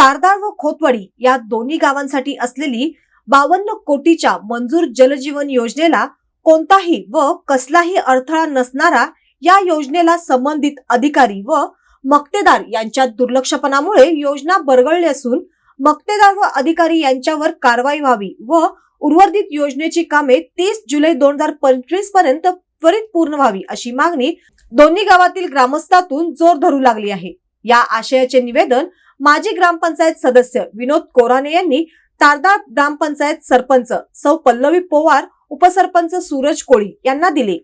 तारदाळ व खोतवाडी या दोन्ही गावांसाठी असलेली बावन्न कोटीच्या मंजूर जलजीवन योजनेला कोणताही व कसलाही अडथळा नसणारा या योजनेला संबंधित अधिकारी व मक्तेदार यांच्या दुर्लक्षपणामुळे योजना बरगळली असून मक्तेदार व अधिकारी यांच्यावर कारवाई व्हावी व उर्वरित योजनेची कामे तीस जुलै दोन हजार पंचवीसपर्यंत त्वरित पूर्ण व्हावी अशी मागणी दोन्ही गावातील ग्रामस्थातून जोर धरू लागली आहे. या आशयाचे निवेदन माजी ग्रामपंचायत सदस्य विनोद कोराने यांनी तारदाळ ग्रामपंचायत सरपंच सौ पल्लवी पोवार उपसरपंच सूरज कोळी यांना दिले.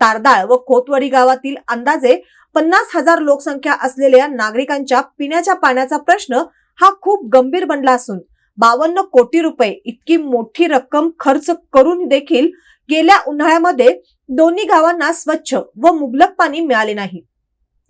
तारदाळ व खोतवडी गावातील अंदाजे पन्नास हजार लोकसंख्या असलेल्या नागरिकांच्या पिण्याच्या पाण्याचा प्रश्न हा खूप गंभीर बनला असून बावन्न कोटी रुपये इतकी मोठी रक्कम खर्च करून देखील गेल्या उन्हाळ्यामध्ये दोन्ही गावांना स्वच्छ व मुबलक पाणी मिळाले नाही.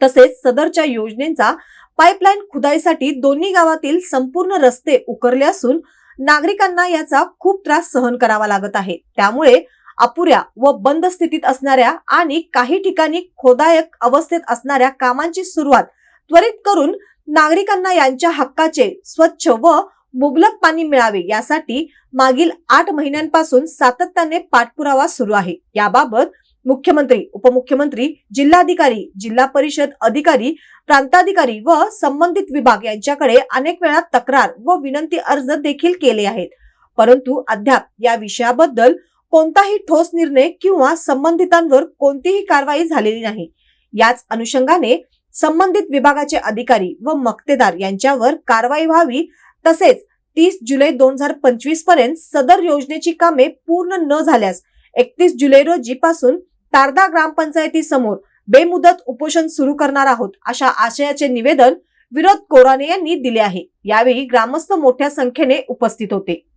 तसेच सदरच्या योजनेचा पाईपलाईन खुदाईसाठी दोन्ही गावातील संपूर्ण रस्ते उकरले असून नागरिकांना याचा खूप त्रास सहन करावा लागत आहे. त्यामुळे अपुऱ्या व बंद स्थितीत असणाऱ्या आणि काही ठिकाणी खोदायक अवस्थेत असणाऱ्या कामांची सुरुवात त्वरित करून नागरिकांना यांच्या हक्काचे स्वच्छ व मुबलक पाणी मिळावे यासाठी मागील आठ महिन्यांपासून सातत्याने पाठपुरावा सुरू आहे. याबाबत मुख्यमंत्री उपमुख्यमंत्री जिल्हाधिकारी जिल्हा परिषद अधिकारी प्रांताधिकारी व संबंधित विभाग यांच्याकडे अनेक वेळा तक्रार व विनंती अर्ज देखील केले आहेत. परंतु अद्याप या विषयाबद्दल कोणताही ठोस निर्णय किंवा संबंधितांवर कोणतीही कारवाई झालेली नाही. याच अनुषंगाने संबंधित विभागाचे अधिकारी व मक्तेदार यांच्यावर कारवाई व्हावी तसेच तीस जुलै दोन हजार पंचवीसपर्यंत सदर योजनेची कामे पूर्ण न झाल्यास एकतीस जुलै रोजी पासून तारदा ग्रामपंचायती समोर बेमुदत उपोषण सुरू करणार आहोत अशा आशयाचे निवेदन विनोद कोराने यांनी दिले आहे. यावेळी ग्रामस्थ मोठ्या संख्येने उपस्थित होते.